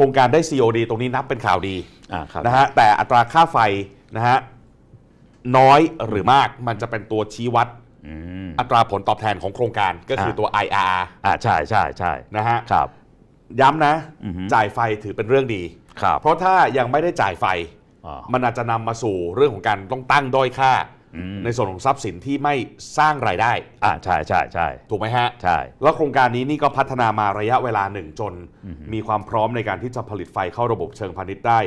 โครงการได้ COD ตรงนี้นับเป็นข่าวดีอ่าครับนะฮะแต่อัตราค่าไฟนะฮะน้อยหรือมากมันจะเป็นตัวชี้วัด อืมอัตราผลตอบแทนของโครงการก็คือตัว IRR อ่าใช่ใช่ใช่นะฮะครับ ย้ำนะ อือฮึ จ่ายไฟถือเป็นเรื่องดี ครับเพราะถ้ายังไม่ได้จ่ายไฟ อ่า มันอาจจะนำมาสู่เรื่องของการต้องตั้งด้อยค่าอืม ในส่วนของทรัพย์สินที่ไม่สร้างรายได้อ่าใช่ใช่ใช่ถูกไหมฮะใช่แล้วโครงการนี้นี่ก็พัฒนามาระยะเวลาหนึ่งจนอือฮึมีความพร้อมในการที่จะผลิตไฟเข้าระบบเชิงพาณิชย์ได้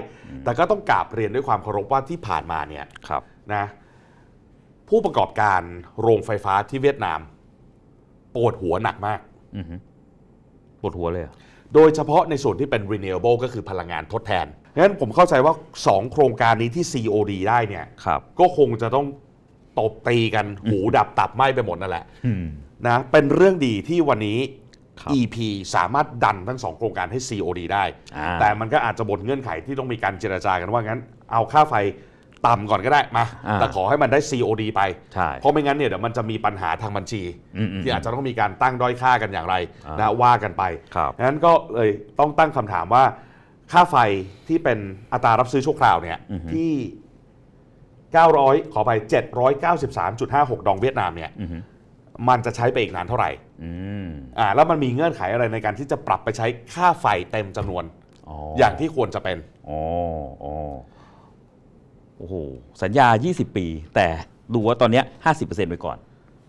แต่ก็ต้องกราบเรียนด้วยความเคารพว่าที่ผ่านมาเนี่ยครับนะผู้ประกอบการโรงไฟฟ้าที่เวียดนามปวดหัวหนักมากอือฮึปวดหัวเลยเหรอโดยเฉพาะในส่วนที่เป็น renewable ก็คือพลังงานทดแทนงั้นผมเข้าใจว่า 2 โครงการนี้ที่ COD ได้เนี่ยครับก็คงจะต้อง ตบตีกันหูดับตับไหม้ไปหมดนั่นแหละอืมนะเป็นเรื่องดีที่วันนี้ครับ EP สามารถดันทั้งสองโครงการให้ COD ได้อ่าแต่มันก็อาจจะบนเงื่อนไขที่ต้องมีการเจรจากันว่างั้น เอาค่าไฟต่ำก่อนก็ได้มาอ่าแต่ขอให้มันได้ COD ไปใช่เพราะไม่งั้นเนี่ยเดี๋ยวมันจะมีปัญหาทางบัญชีอืมอืมที่อาจจะต้องมีการตั้งด้อยค่ากันอย่างไรอ่านนะว่ากันไปครับงั้นก็เลยต้องตั้งคำถามว่า ค่าไฟที่เป็นอัตรารับซื้อชั่วคราวเนี่ยอือฮึที่ 900 ขอไป 793.56 ดองเวียดนามเนี่ยอือฮึมันจะใช้ไปอีกนานเท่าไหร่อืมอ่าแล้วมันมีเงื่อนไขอะไรในการที่จะปรับไปใช้ค่าไฟเต็มจำนวนอ๋อออย่างที่ควรจะเป็นอ๋ออ๋อโอ้โห สัญญา 20 ปี แต่ดูว่าตอนเนี้ย50%ไปก่อน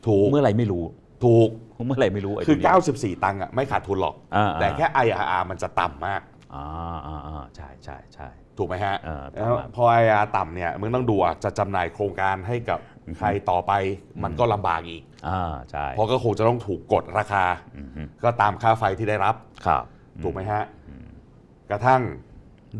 ถูก เมื่อไหรไม่รู้ ถูก เมื่อไหรไม่รู้ไอ้คือตรงนี้94 ตังค์อะไม่ขาดทุนหรอกอ่าแต่แค่ IRR มันจะต่ำมาก อ่าอ่าอ่าใช่ใช่ใช่ ถูกไหมฮะเออแล้วต่ำมากพอ IRR ต่ำเนี่ยมึงต้องดูอะจะจำหน่ายโครงการให้กับใครต่อไปมันก็ลำบากอีก อ่าใช่เพราะก็คงจะต้องถูกกดราคา อือฮึก็ตามค่าไฟที่ได้รับ ครับถูกไหมฮะ กระทั่ง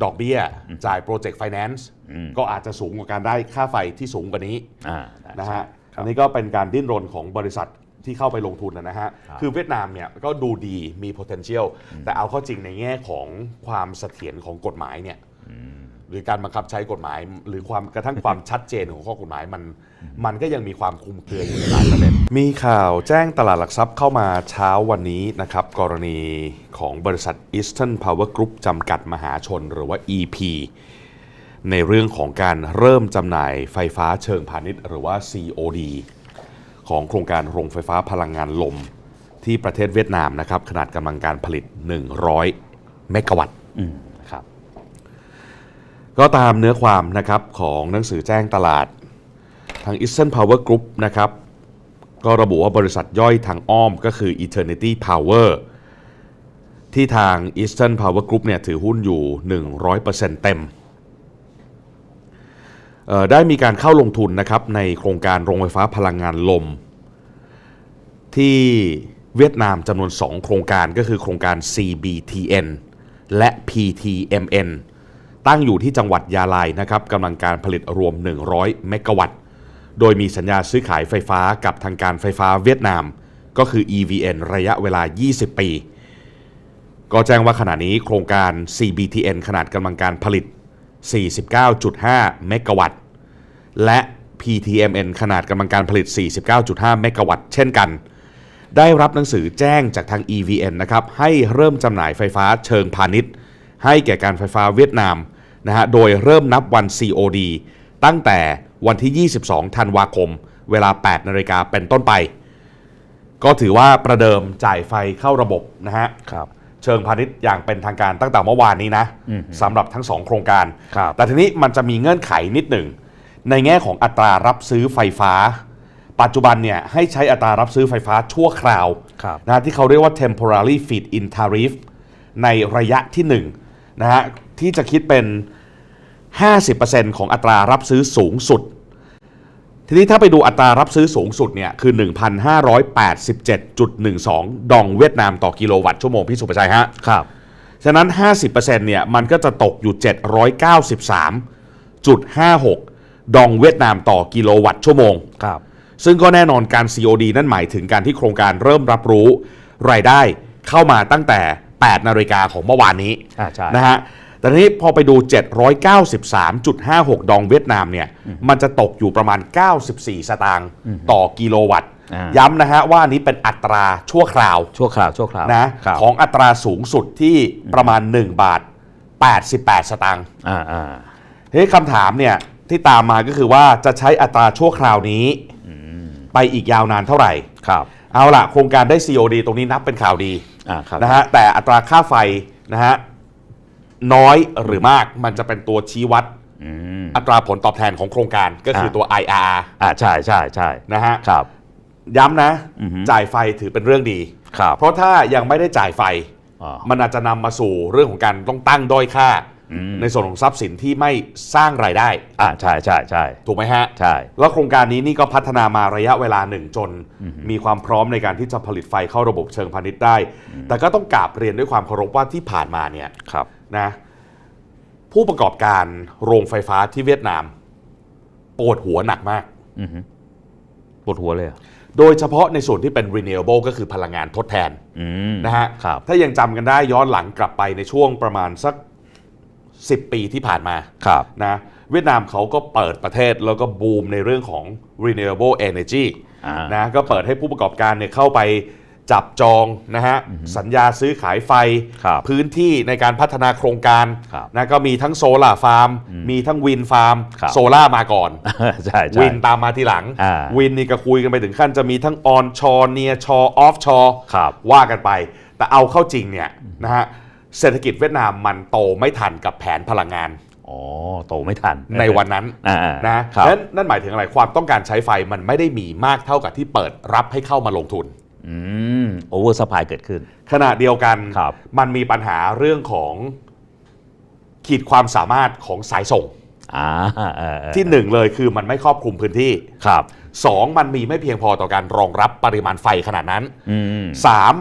ดอกเบี้ยจ่ายโปรเจกต์ไฟแนนซ์อืมก็อาจจะสูงกว่าการได้ค่าไฟที่สูงกว่านี้อ่าได้ นะฮะครับอันนี้ก็เป็นการดิ้นรนของบริษัท ที่เข้าไปลงทุนนะฮะครับคือเวียดนามเนี่ยก็ดูดีมี potential แต่เอาเข้าจริงในแง่ของความเสถียรของกฎหมายเนี่ยหรือการบังคับใช้กฎหมาย หรือความกระทั่งความชัดเจนของข้อกฎหมายมันมันก็ยังมีความคลุมเครืออยู่ในหลายประเด็นมีข่าวแจ้งตลาดหลักทรัพย์เข้ามาเช้าวันนี้นะครับ กรณีของบริษัท Eastern Power Group จำกัดมหาชนหรือว่า EP ในเรื่องของการเริ่มจำหน่ายไฟฟ้าเชิงพาณิชย์ หรือว่า COD ของโครงการโรงไฟฟ้าพลังงานลมที่ประเทศเวียดนามนะครับ ขนาดกำลังการผลิต 100 เมกะวัตต์อืมครับก็ตามเนื้อความนะครับของหนังสือแจ้งตลาด ทาง Eastern Power Group นะครับ ก็ระบุว่าบริษัทย่อยทางอ้อมก็คือ Eternity Power ที่ทาง Eastern Power Group เนี่ยถือหุ้นอยู่ 100%เต็มเอ่อ ได้มีการเข้าลงทุนนะครับในโครงการโรงไฟฟ้าพลังงานลม ที่เวียดนามจำนวน 2 โครงการก็คือโครงการ CBTN และ PTMN ตั้งอยู่ที่จังหวัดยาลายนะครับกำลังการผลิตรวม 100 เมกะวัตต์ โดยมีสัญญาซื้อขายไฟฟ้ากับทางการไฟฟ้าเวียดนาม ก็คือ EVN ระยะเวลา 20 ปี ก็แจ้งว่าขณะนี้โครงการ CBTN ขนาดกำลังการผลิต 49.5 เมกะวัตต์ และ PTMN ขนาดกำลังการผลิต 49.5 เมกะวัตต์เช่นกัน ได้รับหนังสือแจ้งจากทาง EVN นะครับให้เริ่มจำหน่ายไฟฟ้าเชิงพาณิชย์ ให้แก่การไฟฟ้าเวียดนามนะฮะโดยเริ่มนับวัน COD ตั้งแต่วันที่ 22 ธันวาคม เวลา 8 นาฬิกาเป็นต้นไป ก็ถือว่าประเดิมจ่ายไฟเข้าระบบนะฮะครับ เชิงพาณิชย์อย่างเป็นทางการตั้งแต่เมื่อวานนี้นะอืมสำหรับทั้งสองโครงการครับแต่ทีนี้มันจะมีเงื่อนไขนิดหนึ่ง ในแง่ของอัตรารับซื้อไฟฟ้า ปัจจุบันเนี่ยให้ใช้อัตรารับซื้อไฟฟ้าชั่วคราวครับนะที่เขาเรียกว่า temporary feed in tariff ในระยะที่1นะฮะที่จะคิดเป็น 50%ของอัตรารับซื้อสูงสุด ทีนี้ถ้าไปดูอัตรารับซื้อสูงสุดเนี่ยคือ 1,587.12 ดองเวียดนามต่อกิโลวัตต์ชั่วโมงพี่สุประชัยฮะ ครับ ฉะนั้น 50%เนี่ยมันก็จะตกอยู่ 793.56 ดองเวียดนามต่อกิโลวัตต์ชั่วโมง ครับ ซึ่งก็แน่นอนการ COD นั่นหมายถึงการที่โครงการเริ่มรับรู้รายได้เข้ามาตั้งแต่ 8 นาฬิกาของเมื่อวานนี้อ่าใช่ นะฮะ แต่ทีนี้พอไปดู 793.56 ดองเวียดนามเนี่ย มันจะตกอยู่ประมาณ 94 สตางค์ต่อกิโลวัตต์อ่าย้ำนะฮะว่าอันนี้เป็นอัตราชั่วคราว ชั่วคราว ชั่วคราวนะครับของอัตราสูงสุดที่ประมาณ 1 บาท 88 สตางค์อ่าอ่าเฮ้ยคำถามเนี่ยที่ตามมาก็คือว่าจะใช้อัตราชั่วคราวนี้ไปอีกยาวนานเท่าไหร่ ครับ เอาล่ะ โครงการได้ COD ตรงนี้นับเป็นข่าวดีอ่าครับนะฮะ แต่อัตราค่าไฟนะฮะ น้อยหรือมากมันจะเป็นตัวชี้วัดอืมอัตราผลตอบแทนของโครงการก็คือตัว IRR อ่าใช่ใช่ใช่นะฮะครับ ย้ำนะอือฮึจ่ายไฟถือเป็นเรื่องดีครับเพราะถ้ายังไม่ได้จ่ายไฟอ๋อมันอาจจะนำมาสู่เรื่องของการต้องตั้งด้อยค่าอืมในส่วนของทรัพย์สินที่ไม่สร้างรายได้ อ่าใช่ใช่ใช่ถูกไหมฮะ ใช่ แล้วโครงการนี้นี่ก็พัฒนามาระยะเวลาหนึ่งจน มีความพร้อมในการที่จะผลิตไฟเข้าระบบเชิงพาณิชย์ได้ แต่ก็ต้องกราบเรียนด้วยความเคารพว่าที่ผ่านมาเนี่ยครับ นะผู้ประกอบการโรงไฟฟ้าที่เวียดนามปวดหัวหนักมากอือฮึปวดหัวเลยเหรอโดยเฉพาะในส่วนที่เป็น renewable ก็คือพลังงานทดแทนอืมนะฮะครับ ถ้ายังจำกันได้ย้อนหลังกลับไปในช่วงประมาณสัก 10 ปีที่ผ่านมาครับ นะเวียดนามเขาก็เปิดประเทศแล้วก็บูมในเรื่องของ renewable energy อ่านะก็เปิดให้ผู้ประกอบการเนี่ยเข้าไป จับจองนะฮะสัญญาซื้อขายไฟครับพื้นที่ในการพัฒนาโครงการครับนะก็มีทั้งโซลาร์ฟาร์ม มีทั้งวินฟาร์มครับโซล่ามาก่อนใช่ใช่วินตามมาทีหลังอ่าวินนี่ก็คุยกันไปถึงขั้นจะมีทั้งออนชอเนียชอออฟชอครับว่ากันไป แต่เอาเข้าจริงเนี่ยนะฮะเศรษฐกิจเวียดนามมันโตไม่ทันกับแผนพลังงานอ๋อโตไม่ทันในวันนั้นอ่าอ่านะครับนั้นนั่นหมายถึงอะไรความต้องการใช้ไฟมันไม่ได้มีมากเท่ากับที่เปิดรับให้เข้ามาลงทุนอืม โอเวอร์สปายเกิดขึ้น ขณะเดียวกัน ครับมันมีปัญหาเรื่องของขีดความสามารถของสายส่ง อ่าเออเออที่หนึ่งเลยคือมันไม่ครอบคลุมพื้นที่ครับสองมันมีไม่เพียงพอต่อการรองรับปริมาณไฟขนาดนั้น อืมสาม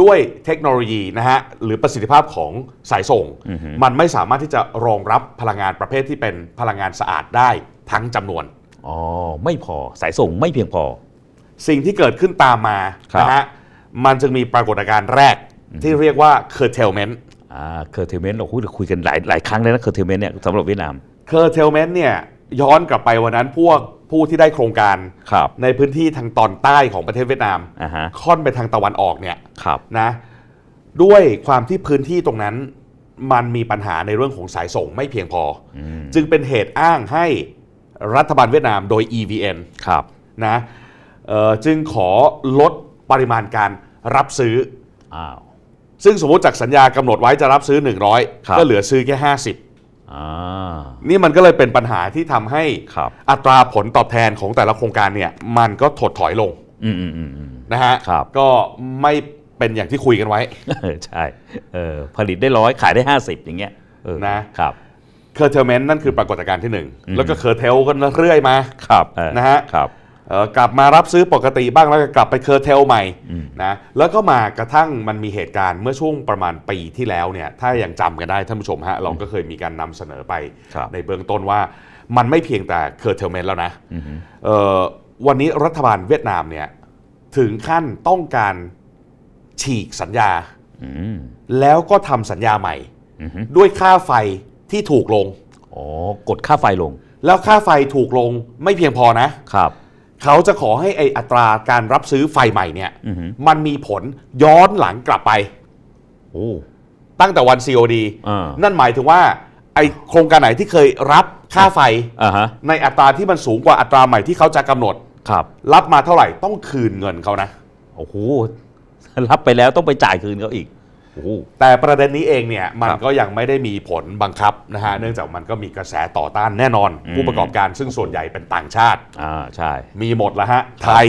ด้วยเทคโนโลยีนะฮะหรือประสิทธิภาพของสายส่ง อือฮึ มันไม่สามารถที่จะรองรับพลังงานประเภทที่เป็นพลังงานสะอาดได้ทั้งจำนวน อ๋อ ไม่พอสายส่งไม่เพียงพอ สิ่งที่เกิดขึ้นตามมาครับ นะฮะมันจึงมีปรากฏการณ์แรกที่เรียกว่า curtailment อ่าเคอร์เทเมนต์เราคุยคุยกันหลายหลายครั้งเลยนะเคอร์เทเมนต์เนี่ยสำหรับเวียดนาม curtailment เนี่ยย้อนกลับไปวันนั้นพวกผู้ที่ได้โครงการ ครับ ในพื้นที่ทางตอนใต้ของประเทศเวียดนาม อ่าฮะ ค่อนไปทางตะวันออกเนี่ยครับ นะด้วยความที่พื้นที่ตรงนั้น มันมีปัญหาในเรื่องของสายส่งไม่เพียงพออมจึงเป็นเหตุอ้างให้รัฐบาลเวียดนามโดย EVN ครับ นะเอ่อ จึงขอลดปริมาณการรับซื้ออ้าวซึ่งสมมติจากสัญญากำหนดไว้จะรับซื้อครับ100 ก็เหลือซื้อแค่อ่า50นี่มันก็เลยเป็นปัญหาที่ทำให้ครับอัตราผลตอบแทนของแต่ละโครงการเนี่ย มันก็ถดถอยลงอืมอืมอืมอืมนะฮะครับก็ไม่เป็นอย่างที่คุยกันไว้เออใช่เออผลิตได้ร้อยขายได้ห้าสิบอย่างเงี้ยเออนะครับเคอร์เทลเมนต์นั่นคือปรากฏการณ์ที่หนึ่งอืมแล้วก็เคอร์เทลกันเรื่อยมาครับเออนะฮะครับเอ่อ กลับมารับซื้อปกติบ้างแล้วก็กลับไปเคอร์เทลใหม่อืมนะแล้วก็มากระทั่งมันมีเหตุการณ์เมื่อช่วงประมาณปีที่แล้วเนี่ยถ้ายังจำกันได้ท่านผู้ชมฮะเราก็เคยมีการนำเสนอไปครับในเบื้องต้นว่ามันไม่เพียงแต่เคอร์เทลเมนต์แล้วนะอือฮึเอ่อวันนี้รัฐบาลเวียดนามเนี่ยถึงขั้นต้องการฉีกสัญญาอืมแล้วก็ทำสัญญาใหม่อือฮึด้วยค่าไฟที่ถูกลง อ๋อ กดค่าไฟลง แล้วค่าไฟถูกลงไม่เพียงพอนะครับ เขาจะขอให้ไออัตราการรับซื้อไฟใหม่เนี่ย อือฮึมันมีผลย้อนหลังกลับไป โอ้ ตั้งแต่วัน COD อ่านั่นหมายถึงว่าไอโครงการไหนที่เคยรับค่าไฟ อ่าฮะ ในอัตราที่มันสูงกว่าอัตราใหม่ที่เขาจะกำหนด ครับ รับมาเท่าไหร่ต้องคืนเงินเขานะ โอ้โห รับไปแล้วต้องไปจ่ายคืนเขาอีกโอ้โห แต่ประเด็นนี้เองเนี่ยมันครับก็ยังไม่ได้มีผลบังคับนะฮะเนื่องจากมันก็มีกระแสต่อต้านแน่นอนอืมผู้ประกอบการซึ่งส่วนใหญ่เป็นต่างชาติอ่าใช่ มีหมดแล้วฮะ ไทย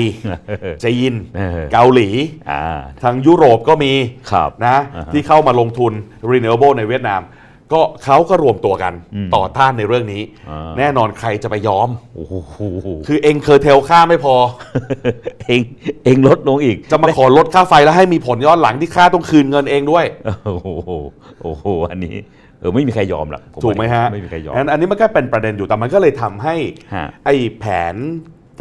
จีนเออเกาหลีอ่าทางยุโรปก็มีครับนะอ่าฮะที่เข้ามาลงทุน renewable ในเวียดนาม ก็เขาก็รวมตัวกันอืมต่อต้านในเรื่องนี้อ่าแน่นอนใครจะไปยอม โอ้โหคือเองเคอร์เทลค่าไม่พอ เองเองลดลงอีก จะมาขอลดค่าไฟแล้วให้มีผลย้อนหลังที่ค่าต้องคืนเงินเองด้วย โอ้โหโอ้โหอันนี้เออไม่มีใครยอมหรอกผถูกไหมฮะไม่มีใครยอมงั้นอันนี้มันก็เป็นประเด็นอยู่แต่มันก็เลยทำให้ฮะไอ้แผน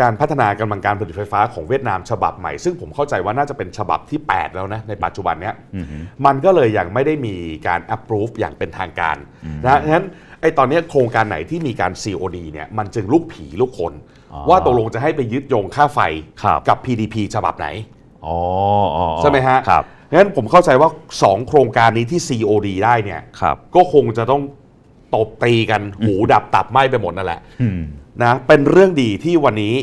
การพัฒนากำลังการผลิตไฟฟ้าของเวียดนามฉบับใหม่ ซึ่งผมเข้าใจว่าน่าจะเป็นฉบับที่ 8 แล้วนะในปัจจุบันเนี้ยอือฮึมันก็เลยยังไม่ได้มีการ approve อย่างเป็นทางการนะงั้นไอ้ตอนเนี้ยโครงการไหนที่มีการ COD เนี่ยมันจึงลูกผีลูกคนอ๋อว่าตกลงจะให้ไปยึดโยงค่าไฟครับกับ PDP ฉบับไหนอ๋ออ๋ออ๋อใช่ไหมฮะครับงั้นผมเข้าใจว่า 2 โครงการนี้ที่ COD ได้เนี่ยครับก็คงจะต้องตบตีกันหูดับตับไหม้ไปหมดนั่นแหละอืม นะเป็นเรื่องดีที่วันนี้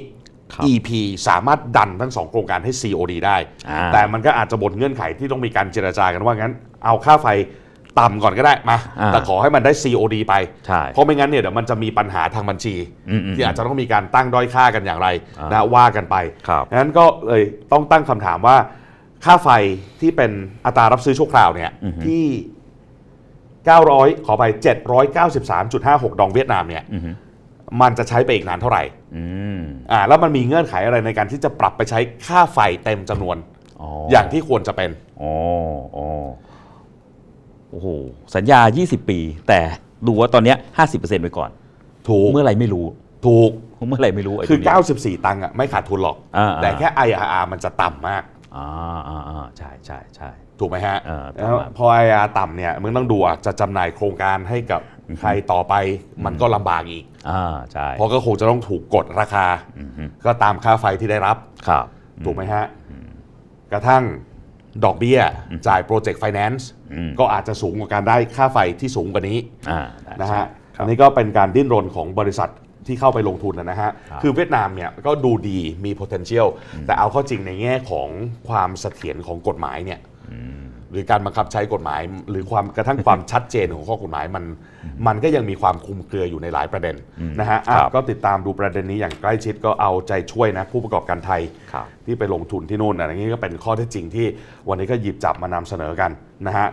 ครับ EP สามารถดันทั้งสองโครงการให้ COD ได้ อ่า แต่มันก็อาจจะบนเงื่อนไขที่ต้องมีการเจรจากันว่างั้น เอาค่าไฟต่ำก่อนก็ได้มา อ่า แต่ขอให้มันได้ COD ไป ใช่ เพราะไม่งั้นเนี่ยเดี๋ยวมันจะมีปัญหาทางบัญชี อืมอืมที่อาจจะต้องมีการตั้งด้อยค่ากันอย่างไรอ่าน นะว่ากันไป ครับงั้นก็เลยต้องตั้งคำถามว่า ค่าไฟที่เป็นอัตรารับซื้อชั่วคราวเนี่ยอือฮึ ที่ 900 ขอไป 793.56 ดองเวียดนามเนี่ยอือฮึ มันจะใช้ไปอีกนานเท่าไหร่อืมอ่าแล้วมันมีเงื่อนไขอะไรในการที่จะปรับไปใช้ค่าไฟเต็มจำนวนอ๋อออย่างที่ควรจะเป็นอ๋ออ๋อโอ้โหสัญญา 20 ปี แต่ดูว่าตอนเนี้ย50%ไปก่อน ถูกเมื่อไหรไม่รู้ ถูกเมื่อไหรไม่รู้ไอ้คือตรงเนี้ย94 ตังค์อะไม่ขาดทุนหรอกอ่าๆแต่แค่ IRR มันจะต่ำมากอ่าอ่าอ่าใช่ใช่ใช่ถูกไหมฮะเออแล้วต่ำมากพอ IRR ต่ำเนี่ยมึงต้องดูอะจะจำหน่ายโครงการให้กับ ใครต่อไปมันก็ลำบากอีกอ่าใช่เพราะก็คงจะต้องถูกกดราคาอือฮึก็ตามค่าไฟที่ได้รับครับถูกไหมฮะ กระทั่งดอกเบี้ยจ่ายโปรเจกต์ไฟแนนซ์อืมก็อาจจะสูงกว่าการได้ค่าไฟที่สูงกว่านี้อ่าได้นะฮะใช่ครัอับนนี้ก็เป็นการดิ้นรนของบริษัทที่เข้าไปลงทุนนะฮะครับคือเวียดนามเนี่ยก็ดูดีมี potential แต่เอาเข้าจริงในแง่ของความเสถียรของกฎหมายเนี่ย หรือการบังคับใช้กฎหมาย หรือความกระทั่งความชัดเจนของข้อกฎหมายมันมันก็ยังมีความคลุมเครืออยู่ในหลายประเด็นนะฮะอะครับก็ติดตามดูประเด็นนี้อย่างใกล้ชิดก็เอาใจช่วยนะผู้ประกอบการไทยครับที่ไปลงทุนที่นู่นอะไรอย่างนี้ก็เป็นข้อเท็จจริงที่วันนี้ก็หยิบจับมานำเสนอกันนะฮะ